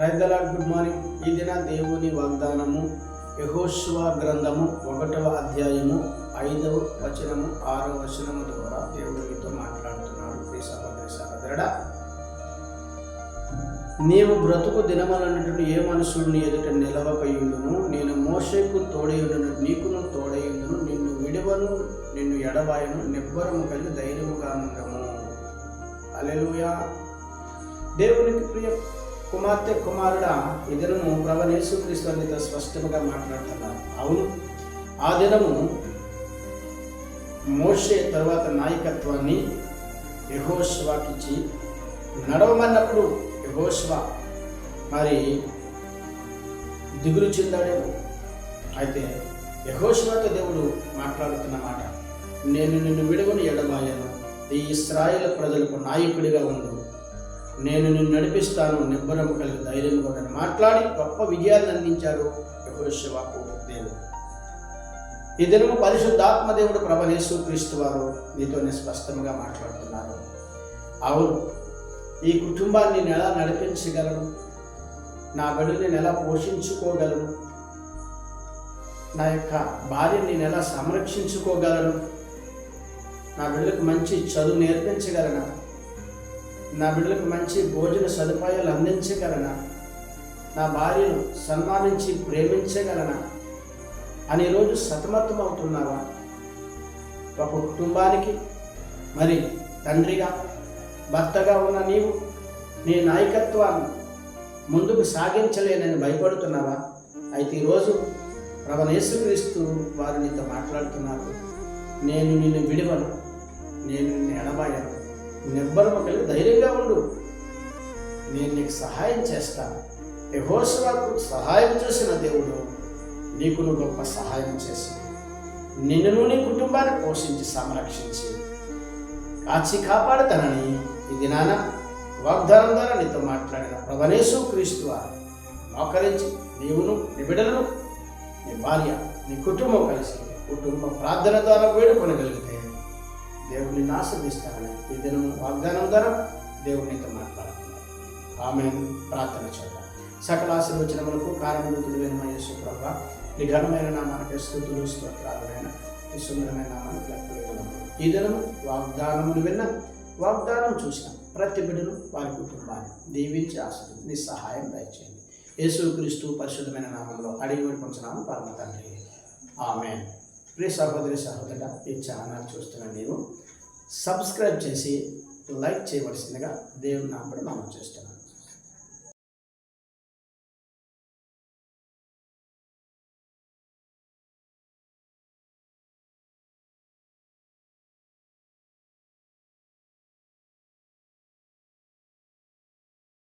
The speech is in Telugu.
రైతల గుడ్ మార్నింగ్. ఈ దిన దేవుని వాగ్దానము యహోశివ గ్రంథము ఒకటవ అధ్యాయము ఐదవ వచనము ఆరవ వచనము ద్వారా దేవుడు మీతో మాట్లాడుతున్నాడు. ప్రియ సహోదరి సహోదరుడ నీవు బ్రతుకు దినమలన్నట్టు ఏ మనుషుడిని ఎదుట నిలవకయుండును? నేను మోషకు తోడయుండును నీకును తోడయుండును నిన్ను విడువను నిన్ను ఎడబాయను నిబ్బరము కలిగి ధైర్యముగా ఉండము అలెలుయా దేవునికి ప్రియ కుమార్తె కుమారుడ ఈ దినము ప్రభనేసు క్రీస్తునితో స్పష్టంగా మాట్లాడుతున్నారు అవును ఆ దినము మోషే తర్వాత నాయకత్వాన్ని యహోష్వాకిచ్చి నడవమన్నప్పుడు యహోష్వా మరి దిగులు చెందాడేమో. అయితే యహోష్వాతో దేవుడు మాట్లాడుతున్న మాట నేను నిన్ను విడుగుని ఎడబాయను. ఈ ఇస్రాయేల్ ప్రజలకు నాయకుడిగా ఉండు. నేను నిన్ను నడిపిస్తాను నిబ్బరము కలిగి ధైర్యంగా ఉండని మాట్లాడి గొప్ప విజయాన్ని అందించారు యహోశివాకు దేవుడు. ఈ దినము పరిశుద్ధాత్మ దేవుడు ప్రభనేసు క్రీస్తు వారు నీతోనే స్పష్టంగా మాట్లాడుతున్నారు. అవును ఈ కుటుంబాన్ని నేను ఎలా నడిపించగలను? నా బిడ్డని నేను ఎలా పోషించుకోగలను? నా యొక్క భార్యని నేను ఎలా సంరక్షించుకోగలను? నా బిడ్డలకు మంచి చదువు నేర్పించగలనా? నా బిడ్డలకు మంచి భోజన సదుపాయాలు అందించగలనా? నా భార్యను సన్మానించి ప్రేమించగలనా? అని రోజు సతమతం అవుతున్నావా ఒక కుటుంబానికి మరి తండ్రిగా భర్తగా ఉన్న నీవు నీ నాయకత్వాన్ని ముందుకు సాగించలేనని భయపడుతున్నావా? అయితే ఈరోజు ప్రభనేసుక్రీస్తు వారు నీతో మాట్లాడుతున్నారు. నేను నిన్ను విడివను. నేను నిన్ను ఎడబాయను. నిబ్బరము కలిగి ధైర్యంగా ఉండు. నేను నీకు సహాయం చేస్తాను. యహోశివాకు సహాయం చేసిన దేవుడు నీకు నువ్వు గొప్ప సహాయం చేసి నిన్ను నీ కుటుంబాన్ని పోషించి సంరక్షించి కాచి కాపాడుతానని ఈ దినాన వాగ్దానం ద్వారా నీతో మాట్లాడిన ప్రభనేసు క్రీస్తు వారు మోకరించి నీవును నీ బిడ్డలను నీ భార్య నీ కుటుంబం కలిసి కుటుంబ ప్రార్థన ద్వారా వేడుకొనగలిగితే దేవుడిని ఆశ్రదిస్తానని ఈ దినం వాగ్దానం ద్వారా దేవునితో మాట్లాడుతున్నారు ఆమె ప్రార్థన చేద్దాం. సకల ఆశీర్వచనములకు కారణభూతుడు అయిన యేసు ప్రభా ఈ ఘనమైన నామానికి స్థుతులు స్తోత్రాలైన ఈ సుందరమైన నామానికి ఈ దినం వాగ్దానములు విన్న వాగ్దానం చూసిన ప్రతి బిడ్డను వారి కుటుంబాన్ని దీవించి ఆశ్రది నీ సహాయం దయచేయండి. యేసుక్రీస్తు పరిశుద్ధమైన నామంలో అడిగి వేడుకొంచున్నాము పరమ తండ్రి. ఆమె ప్రియ సహోదరి సహోదరుడ ఈ ఛానల్ చూస్తున్న నీవు సబ్స్క్రైబ్ చేసి లైక్ చేయవలసిందిగా దేవుని నామడు మనం చేస్తున్నాను